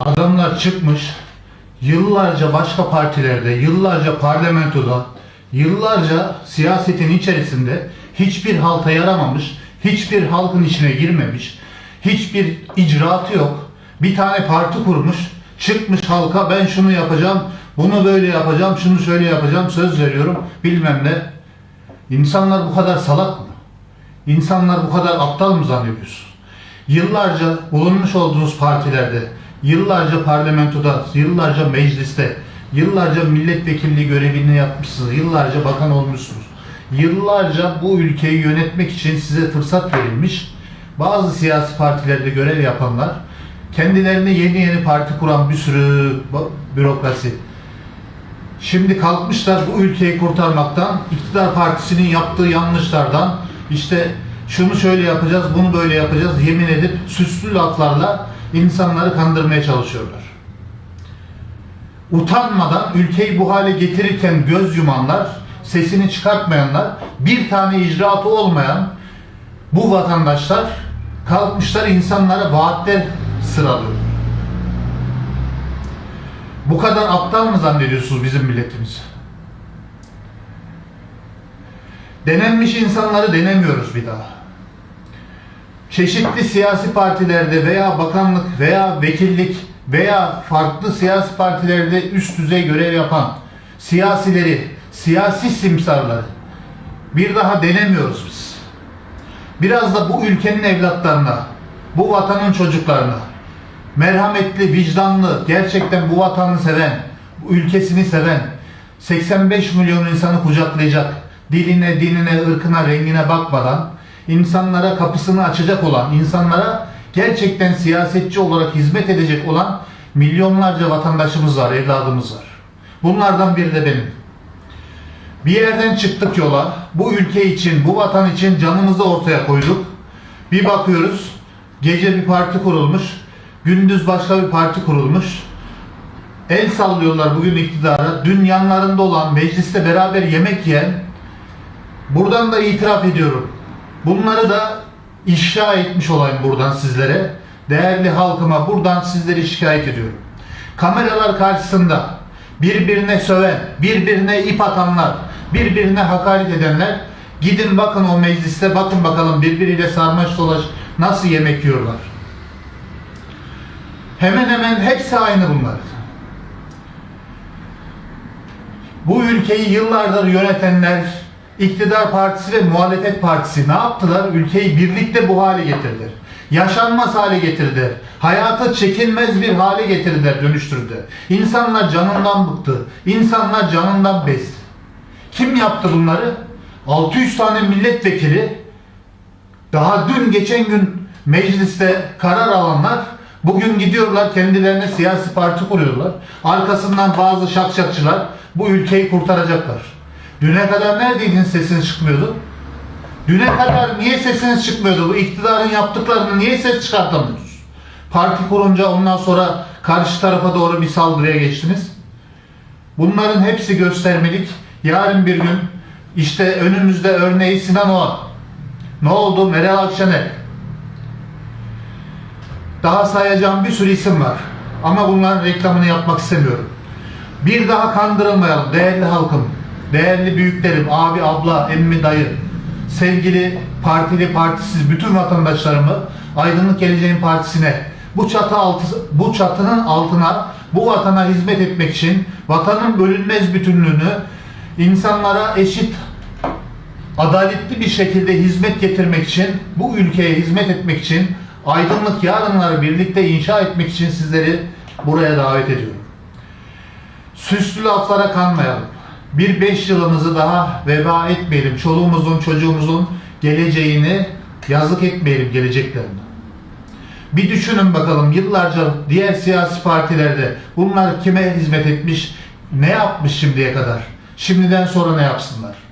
Adamlar çıkmış yıllarca başka partilerde, yıllarca parlamentoda, yıllarca siyasetin içerisinde hiçbir halka yaramamış, hiçbir halkın içine girmemiş, hiçbir icraatı yok. Bir tane parti kurmuş, çıkmış halka ben şunu yapacağım, bunu böyle yapacağım, şunu şöyle yapacağım, söz veriyorum bilmem ne. İnsanlar bu kadar salak mı? İnsanlar bu kadar aptal mı zannediyorsun? Yıllarca bulunmuş olduğunuz partilerde, yıllarca parlamentoda, yıllarca mecliste, yıllarca milletvekilliği görevini yapmışsınız, yıllarca bakan olmuşsunuz. Yıllarca bu ülkeyi yönetmek için size fırsat verilmiş. Bazı siyasi partilerde görev yapanlar, kendilerine yeni yeni parti kuran bir sürü bürokrasi, Şimdi kalkmışlar bu ülkeyi kurtarmaktan, iktidar partisinin yaptığı yanlışlardan, işte şunu şöyle yapacağız, bunu böyle yapacağız yemin edip süslü laflarla insanları kandırmaya çalışıyorlar. Utanmadan ülkeyi bu hale getirirken göz yumanlar, sesini çıkartmayanlar, bir tane icraatı olmayan bu vatandaşlar kalkmışlar insanlara vaatler sıralıyor. Bu kadar aptal mı zannediyorsunuz bizim milletimizi? Denenmiş insanları denemiyoruz bir daha. Çeşitli siyasi partilerde veya bakanlık veya vekillik veya farklı siyasi partilerde üst düzey görev yapan siyasileri, siyasi simsarları bir daha denemiyoruz biz. Biraz da bu ülkenin evlatlarına, bu vatanın çocuklarına, merhametli, vicdanlı, gerçekten bu vatanını seven, ülkesini seven, 85 milyon insanı kucaklayacak, diline, dinine, ırkına, rengine bakmadan insanlara kapısını açacak olan, insanlara gerçekten siyasetçi olarak hizmet edecek olan milyonlarca vatandaşımız var, evladımız var. Bunlardan biri de benim. Bir yerden çıktık yola. Bu ülke için, bu vatan için canımızı ortaya koyduk. Bir bakıyoruz, gece bir parti kurulmuş, gündüz başka bir parti kurulmuş. El sallıyorlar bugün iktidara. Dün yanlarında olan, mecliste beraber yemek yiyen, buradan da itiraf ediyorum. Bunları da ifşa etmiş olayım buradan sizlere. Değerli halkıma buradan sizleri şikayet ediyorum. Kameralar karşısında birbirine söven, birbirine ip atanlar, birbirine hakaret edenler gidin bakın o mecliste bakın bakalım birbiriyle sarmaş dolaş nasıl yemek yiyorlar. Hemen hemen hepsi aynı bunlar. Bu ülkeyi yıllardır yönetenler, iktidar partisi ve muhalefet partisi ne yaptılar? Ülkeyi birlikte bu hale getirdiler. Yaşanmaz hale getirdiler. Hayata çekilmez bir hale getirdiler, dönüştürdüler. İnsanlar canından bıktı. İnsanlar canından bezdi. Kim yaptı bunları? 600 tane milletvekili daha dün geçen gün mecliste karar alanlar bugün gidiyorlar kendilerine siyasi parti kuruyorlar. Arkasından bazı şakşakçılar bu ülkeyi kurtaracaklar. Düne kadar neredeydiniz sesiniz çıkmıyordu? Düne kadar niye sesiniz çıkmıyordu? Bu iktidarın yaptıklarını niye ses çıkartamıyorsunuz? Parti kurunca ondan sonra karşı tarafa doğru bir saldırıya geçtiniz. Bunların hepsi göstermelik. Yarın bir gün işte önümüzde örneği Sinan Oğan. Ne oldu? Meral Akşener. Daha sayacağım bir sürü isim var. Ama bunların reklamını yapmak istemiyorum. Bir daha kandırılmayalım değerli halkım, değerli büyüklerim, abi, abla, emmi, dayı, sevgili partili, partisiz bütün vatandaşlarımı Aydınlık Geleceğin Partisi'ne bu çatı altı, bu çatının altına bu vatana hizmet etmek için vatanın bölünmez bütünlüğünü insanlara eşit adaletli bir şekilde hizmet getirmek için, bu ülkeye hizmet etmek için, aydınlık yarınları birlikte inşa etmek için sizleri buraya davet ediyorum. Süslü laflara kanmayalım. Bir beş yılımızı daha veba etmeyelim. Çoluğumuzun, çocuğumuzun geleceğini yazık etmeyelim geleceklerine. Bir düşünün bakalım yıllarca diğer siyasi partilerde bunlar kime hizmet etmiş, ne yapmış şimdiye kadar? Şimdiden sonra ne yapsınlar?